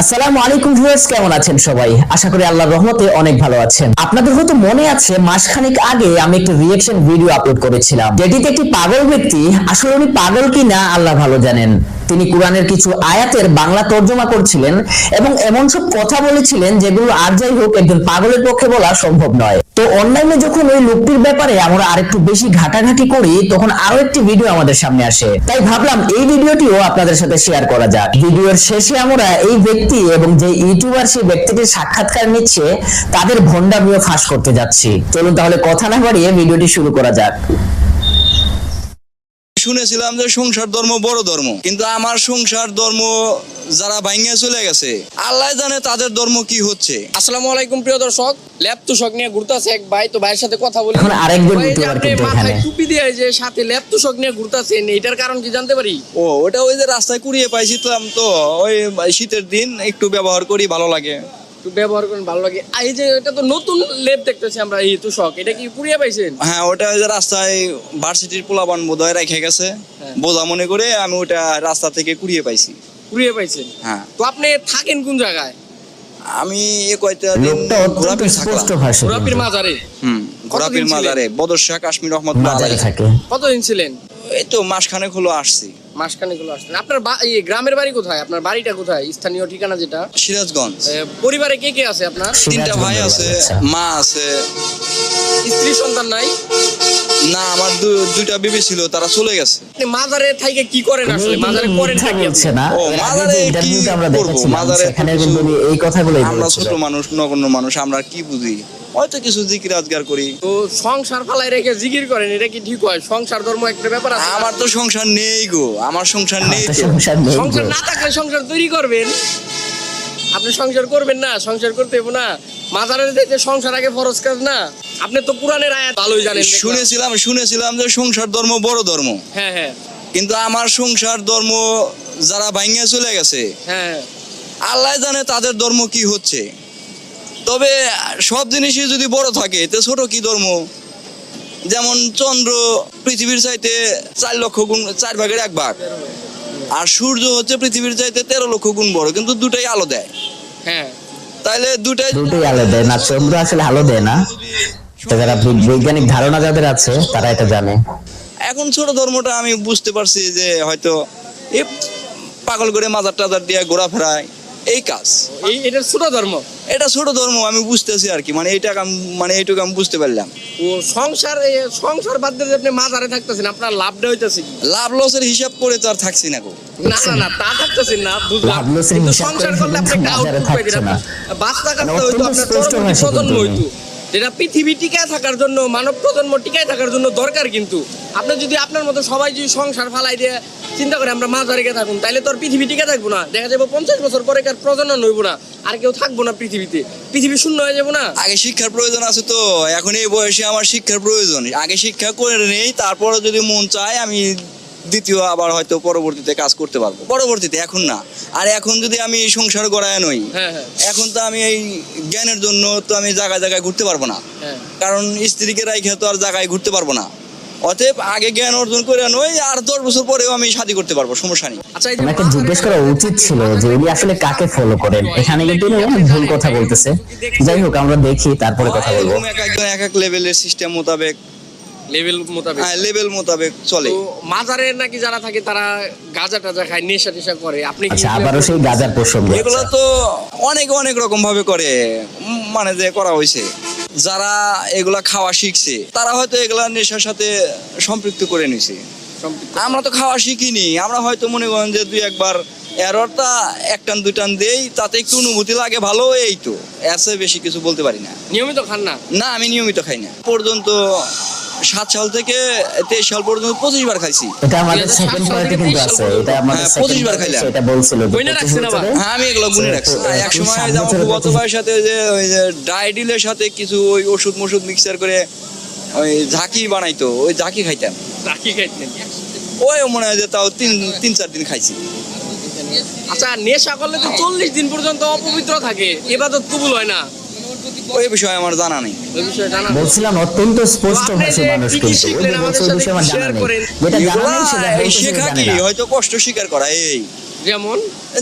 আসসালামু আলাইকুম ভিউয়ার্স, কেমন আছেন সবাই? আশা করি আল্লাহর রহমতে অনেক ভালো আছেন। আপনাদের হয়তো মনে আছে, মাসখানেক আগে আমি একটা রিয়েকশন ভিডিও আপলোড করেছিলাম। যেটিতে একটি পাগল ব্যক্তি, আসলে উনি পাগল কি না আল্লাহ ভালো জানেন। তিনি কোরআনের কিছু আয়াতের বাংলা তর্জমা করছিলেন এবং এমন সব কথা বলেছিলেন যেগুলো আর যাই হোক একজন পাগলের পক্ষে বলা সম্ভব নয়। তো অনলাইনে যখন ওই লোকটির ব্যাপারে আমরা আরেকটু বেশি ঘাটাঘাটি করি, তখন আরও একটি ভিডিও আমাদের সামনে আসে। তাই ভাবলাম এই ভিডিওটিও আপনাদের সাথে শেয়ার করা যাক। ভিডিওর শেষে আমরা এই ব্যক্তি এবং যে ইউটিউবার সেই ব্যক্তিটির সাক্ষাৎকার নিচ্ছে, তাদের ভন্ডামিও ফাঁস করতে যাচ্ছি। চলুন তাহলে কথা না বাড়িয়ে ভিডিওটি শুরু করা যাক। শুনেছিলাম যে সংসার ধর্ম বড় ধর্ম কিন্তু আমার সংসার ধর্ম যারা ভাঙ্গে চলে গেছে আল্লাহ জানে তাদের ধর্ম কি হচ্ছে। আসসালামু আলাইকুম প্রিয় দর্শক ল্যাপ তুষক নিয়ে ঘুরতাছে এক ভাই তো ভাইয়ের সাথে কথা বলি। আরেকজন মাথায় টুপি দিয়ে যে সাথে ল্যাপ তুষক নিয়ে ঘুরতাছেন এটার কারণ কি জানতে পারি? ও ওটা ওই যে রাস্তায় কুড়িয়ে পাইছিলাম তো ওই শীতের দিন একটু ব্যবহার করি ভালো লাগে। ব্যবহার করেন ভালো লাগে। এই যে এটা তো নতুন লেপ দেখতেছি আমরা এই তুষক এটা কি পুড়িয়ে পাইছেন? হ্যাঁ ওটা ওই যে রাস্তায় ভার্সিটির পোলাবান বোধহয় রেখে গেছে। হ্যাঁ। বোঝা মনে করে আমি ওটা রাস্তা থেকে কুড়িয়ে পাইছি। পুড়িয়ে পাইছেন? হ্যাঁ। তো আপনি থাকেন কোন জায়গায়? আমি এ কয়টা দিন ভাষায় গোলাপির মাজারে? হুম ঘোরাফির ছিলেন? মাজারে। বদর শাহ কাশ্মীর থাকে কতদিন ছিলেন? এই তো মাসখানেক হলো আসছি। মাসখানেক হলো আসলেন আপনার গ্রামের বাড়ি কোথায়? আপনার বাড়িটা কোথায়? স্থানীয় ঠিকানা যেটা? সিরাজগঞ্জ। পরিবারে কে কে আছে আপনার? তিনটা ভাই আছে। মা আছে। স্ত্রী সন্তান নাই? না আমার দু- দুইটা বেবি ছিল তারা চলে গেছে। মাজারে থাইকে কি করেন আসলে? মাজারে করেন মিথ্যা কি বলছে আপনি? না। ও, মাজারে কি আমরা করব? মাজারে উনি এই কথাগুলোই আমরা ছোট মানুষ নগণ্য মানুষ আমরা কি বুঝি? হয়তো কিছু জিকির আজগার করি। তো সংসার ফালাই রেখে জিকির করেন এটা কি ঠিক হয়? সংসার ধর্ম একটা ব্যাপার আছে আমার তো সংসার নেই গো আমার সংসার নেই সংসার নেই সংসার না থাকলে সংসার তৈরি করবেন। আপনি সংসার করবেন না সংসার করতে না। মাজারের সংসার আগে ফরজ কাজ না। আপনি তো পুরাণের আয়াত ভালোই জানেন শুনেছিলাম শুনেছিলাম যে সংসার ধর্ম বড় ধর্ম। হ্যাঁ হ্যাঁ। কিন্তু আমার সংসার ধর্ম যারা ভাঙ্গে চলে গেছে হ্যাঁ। আল্লাহ জানে তাদের ধর্ম কি হচ্ছে। তবে সব জিনিসই যদি বড় থাকে তো ছোট কি ধর্ম? যেমন চন্দ্র পৃথিবীর চাইতে চার লক্ষ গুণ চার ভাগের এক ভাগ। আর সূর্য হচ্ছে পৃথিবীর চাইতে তেরো লক্ষ গুণ বড় কিন্তু দুটাই আলো দেয়। হ্যাঁ। তাইলে দুটাই দুটোই আলো দেয় না চন্দ্র আসলে আলো দেয় না। যারা বৈজ্ঞানিক ধারণা যাদের আছে তারা এটা জানে। এখন ছোট ধর্মটা আমি বুঝতে পারছি যে হয়তো এ পাগল করে মাজার টাজার দিয়ে ঘোরাফেরায় এই কাজ। এই এটা ছোট ধর্ম? এটা ছোট ধর্ম আমি বুঝতেছি আর কি। মানে এটা মানে এইটুকু আমি বুঝতে পারলাম। ও সংসার সংসার বাদ দিয়ে আপনি মাঝারে থাকতেছেন আপনার লাভটা হইতেছে কি? লাভ লসের হিসাব করে তো আর থাকছি না গো। না না না তা থাকতেছেন না বুঝলাম। লাভ লসের হিসাব হিসাব সংসার করে করলে আপনি একটা আউটপুট না। বাচ্চা কাচ্চা মানে হইতো আপনার কিন্তু হইতো। যেটা পৃথিবী টিকায় থাকার জন্য, মানব প্রজন্ম টিকায় থাকার জন্য দরকার কিন্তু। আপনি যদি আপনার মতো সবাই যদি সংসার ফালাই দিয়ে, চিন্তা করে আমরা মাছ রেখে থাকুন তাহলে তো আর পৃথিবী টিকে থাকব না। দেখা যাবে পঞ্চাশ বছর পরে কার প্রজনন হইব না, আর কেউ থাকব না পৃথিবীতে। পৃথিবী শূন্য হয়ে যাব না। আগে শিক্ষার প্রয়োজন আছে তো, এখন এই বয়সে আমার শিক্ষার প্রয়োজন। আগে শিক্ষা করে নেই, তারপরে যদি মন চায় আমি দ্বিতীয় আবার হয়তো পরবর্তীতে কাজ করতে পারব। পরবর্তীতে এখন না। আর এখন যদি আমি সংসার গড়ায় নই হ্যাঁ হ্যাঁ। এখন তো আমি এই জ্ঞানের জন্য তো আমি জায়গায় জায়গায় ঘুরতে পারব না। হ্যাঁ। কারণ স্ত্রীকে রাইখে তো আর জায়গায় ঘুরতে পারব না। অতএব আগে জ্ঞান অর্জন করে নই আর দশ বছর পরেও আমি শাদি করতে পারব সমস্যা নেই। আচ্ছা ওনাকে জিজ্ঞেস করা উচিত ছিল যে উনি আসলে কাকে ফলো করেন? এখানে কিন্তু উনি অনেক ভুল কথা বলতেছে। যাই হোক আমরা দেখি তারপরে কথা বলব। এক একজন এক এক লেভেলের সিস্টেম মোতাবেক লেভেল মোতাবেক। লেভেল মোতাবেক চলে। তো মাজারে নাকি যারা থাকে তারা গাঁজা টাজা খায় নেশা টেশা করে। আপনি কি আচ্ছা আবারও সেই গাজার প্রসঙ্গ এগুলো তো অনেক অনেক রকম ভাবে করে মানে যে করা হয়েছে। যারা এগুলা খাওয়া শিখছে তারা হয়তো এগুলা নেশার সাথে সম্পৃক্ত করে নিছে। আমরা তো খাওয়া শিখিনি। আমরা হয়তো মনে করেন যে দুই একবার এররটা এক টান দুই টান দেই তাতে একটু অনুভূতি লাগে ভালো এই তো। এর বেশি কিছু বলতে পারি না। নিয়মিত খান না? না আমি নিয়মিত খাই না। পর্যন্ত সাত সাল থেকে তেইশ সাল পর্যন্ত পঁচিশ বার খাইছি। এটা আমাদের সেকেন্ড সাল কিন্তু আছে এটা আমাদের হ্যাঁ, 25 বার খাইলাম। এটা বলছিল যে বইনে 25 রাখছেন আবার? বছরে- হ্যাঁ আমি এগুলো গুনে রাখছি। এক সময় যেমন ভাইয়ের সাথে যে ওই যে ডাইডিলের সাথে কিছু ওই ওষুধ মষুধ মিক্সার করে ওই ঝাঁকি বানাইতো ওই ঝাঁকি খাইতাম। রাখি খাইতেন। ওই মনে হয় যে তাও তিন তিন চার দিন খাইছি। আচ্ছা নেশা করলে তো চল্লিশ দিন পর্যন্ত অপবিত্র থাকে এবার তো কবুল হয় না। ওই বিষয়ে আমার জানা নেই। ওই বিষয়ে জানা নেই। বলছিলাম অত্যন্ত স্পষ্ট ভাষী মানুষ কিন্তু। ওই বিষয়ে আমার জানা নেই। যেটা জানা নেই সেটা শেখা কি? হয়তো কষ্ট স্বীকার করা এই। যেমন?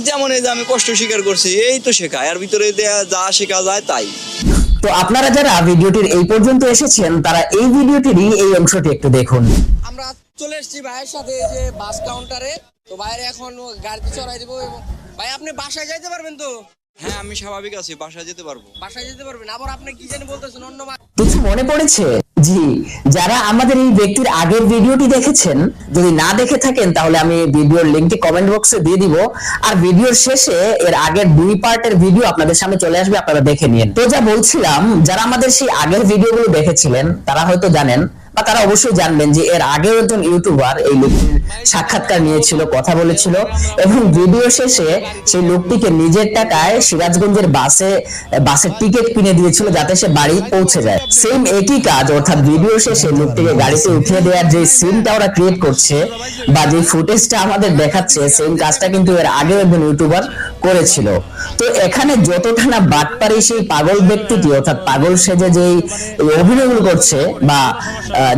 যেমন এই যে আমি কষ্ট স্বীকার করছি এই তো শেখা। এর ভিতরে যা শেখা যায় তাই। তো আপনারা যারা ভিডিওটির এই পর্যন্ত এসেছেন তারা এই ভিডিওটিরই এই অংশটি একটু দেখুন। আমরা চলে এসেছি ভাইয়ের সাথে যে বাস কাউন্টারে তো ভাইয়ের এখন গাড়িতে চড়াই দিব এবং ভাই আপনি বাসায় যাইতে পারবেন তো? হ্যাঁ আমি স্বাভাবিক আছি বাসায় যেতে পারব। বাসায় যেতে পারবেন আবার আপনি কি জানি বলতেছেন অন্য কিছু মনে পড়েছে? জি যারা আমাদের এই ব্যক্তির আগের ভিডিওটি দেখেছেন যদি না দেখে থাকেন তাহলে আমি ভিডিওর লিংকটি কমেন্ট বক্সে দিয়ে দিব। আর ভিডিওর শেষে এর আগের দুই পার্টের ভিডিও আপনাদের সামনে চলে আসবে আপনারা দেখে নিন। তো যা বলছিলাম যারা আমাদের সেই আগের ভিডিওগুলো দেখেছিলেন তারা হয়তো জানেন বা তারা অবশ্যই জানবেন যে এর আগেও একজন ইউটিউবার এই লোকটির সাক্ষাৎকার নিয়েছিল, কথা বলেছিল এবং ভিডিও শেষে সেই লোকটিকে নিজের টাকায় সিরাজগঞ্জের বাসে, বাসের টিকিট কিনে দিয়েছিল যাতে সে বাড়ি পৌঁছে যায়। সেম একই কাজ, অর্থাৎ ভিডিও শেষে লোকটিকে গাড়িতে উঠিয়ে দেওয়ার যে সিনটা ওরা ক্রিয়েট করছে বা যে ফুটেজটা আমাদের দেখাচ্ছে সেম কাজটা কিন্তু এর আগেও একজন ইউটিউবার করেছিল। তো এখানে যতটা না বাটপারি সেই পাগল ব্যক্তিটি, অর্থাৎ পাগল সেজে যেই অভিনয়গুলো করছে বা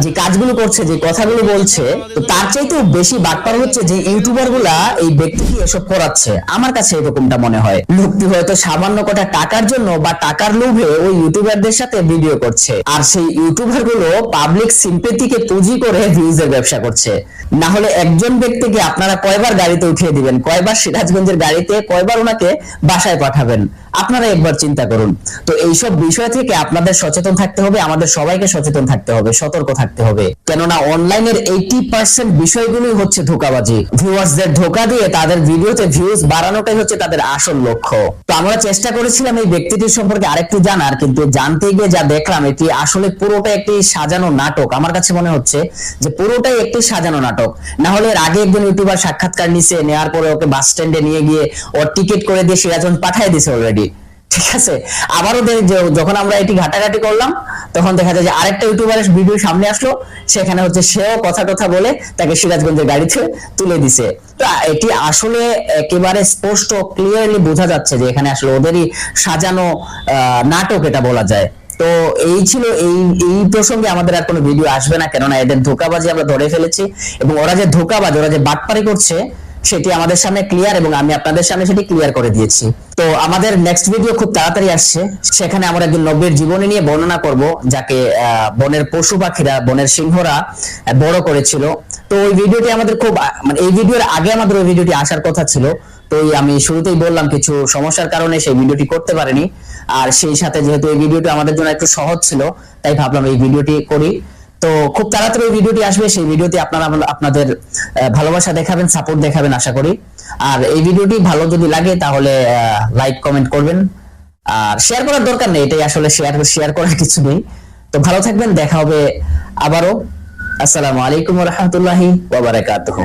যে কাজগুলো করছে, যে কথাগুলো বলছে, তো তার চাইতেও বেশি বাটপার হচ্ছে যে ইউটিউবারগুলা এই ব্যক্তিকে এসব করাচ্ছে। আমার কাছে এরকমটা মনে হয়। লোকটি হয়তো সামান্য কটা টাকার জন্য বা টাকার লোভে ওই ইউটিউবারদের সাথে ভিডিও করছে। আর সেই ইউটিউবারগুলো পাবলিক সিম্পেথিকে পুঁজি করে ভিউজের ব্যবসা করছে। না হলে একজন ব্যক্তিকে আপনারা কয়বার গাড়িতে উঠিয়ে দিবেন? কয়বার সিরাজগঞ্জের গাড়িতে, কয়বার ওনাকে বাসায় পাঠাবেন। আপনারা একবার চিন্তা করুন। তো এইসব বিষয় থেকে আপনাদের সচেতন থাকতে হবে, আমাদের সবাইকে সচেতন থাকতে হবে, সতর্ক থাকতে হবে। কেননা অনলাইনের এইটি পার্সেন্ট বিষয়গুলোই হচ্ছে ধোকাবাজি। ভিউয়ার্সদের ধোকা দিয়ে তাদের ভিডিওতে ভিউজ বাড়ানোটাই হচ্ছে তাদের আসল লক্ষ্য। তো আমরা চেষ্টা করেছিলাম এই ব্যক্তিটির সম্পর্কে আরেকটু জানার, কিন্তু জানতে গিয়ে যা দেখলাম, এটি আসলে পুরোটা একটি সাজানো নাটক। আমার কাছে মনে হচ্ছে যে পুরোটাই একটি সাজানো নাটক। না হলে এর আগে একজন ইউটিউবার সাক্ষাৎকার নিছে নেওয়ার পরে ওকে বাস স্ট্যান্ডে নিয়ে গিয়ে ওর টিকিট করে দিয়ে সিরাজন পাঠিয়ে দিছে অলরেডি ঠিক আছে? আবারও যখন আমরা এটি ঘাটাঘাটি করলাম, তখন দেখা যায় যে আরেকটা ইউটিউবারের ভিডিও সামনে আসলো। সেখানে হচ্ছে সেও কথা কথা বলে তাকে সিরাজগঞ্জের গাড়িতে তুলে দিছে। তো এটি আসলে একেবারে স্পষ্ট ক্লিয়ারলি বোঝা যাচ্ছে যে এখানে আসলে ওদেরই সাজানো নাটক এটা বলা যায়। তো এই ছিল এই এই প্রসঙ্গে আমাদের আর কোনো ভিডিও আসবে না, কেননা এদের ধোকাবাজি আমরা ধরে ফেলেছি। এবং ওরা যে ধোকাবাজ, ওরা যে বাটপারি করছে সেটি আমাদের সামনে ক্লিয়ার এবং আমি আপনাদের সামনে সেটি ক্লিয়ার করে দিয়েছি। তো আমাদের নেক্সট ভিডিও খুব তাড়াতাড়ি আসছে। সেখানে আমরা একজন নব্যের জীবনী নিয়ে বর্ণনা করব, যাকে বনের পশু পাখিরা, বনের সিংহরা বড় করেছিল। তো ওই ভিডিওটি আমাদের খুব মানে এই ভিডিওর আগে আমাদের ওই ভিডিওটি আসার কথা ছিল। তো আমি শুরুতেই বললাম, কিছু সমস্যার কারণে সেই ভিডিওটি করতে পারিনি। আর সেই সাথে যেহেতু এই ভিডিওটি আমাদের জন্য একটু সহজ ছিল, তাই ভাবলাম এই ভিডিওটি করি। তো খুব তাড়াতাড়ি ভিডিওটি আসবে, সেই ভিডিওতে আপনারা আপনাদের ভালোবাসা দেখাবেন সাপোর্ট দেখাবেন, আশা করি। আর এই ভিডিওটি ভালো যদি লাগে, তাহলে লাইক কমেন্ট করবেন। আর শেয়ার করার দরকার নেই, এটাই আসলে শেয়ার শেয়ার করার কিছু নেই। তো ভালো থাকবেন, দেখা হবে আবারও। আসসালামু আলাইকুম রহমতুল্লাহি ওয়া বারাকাতুহু।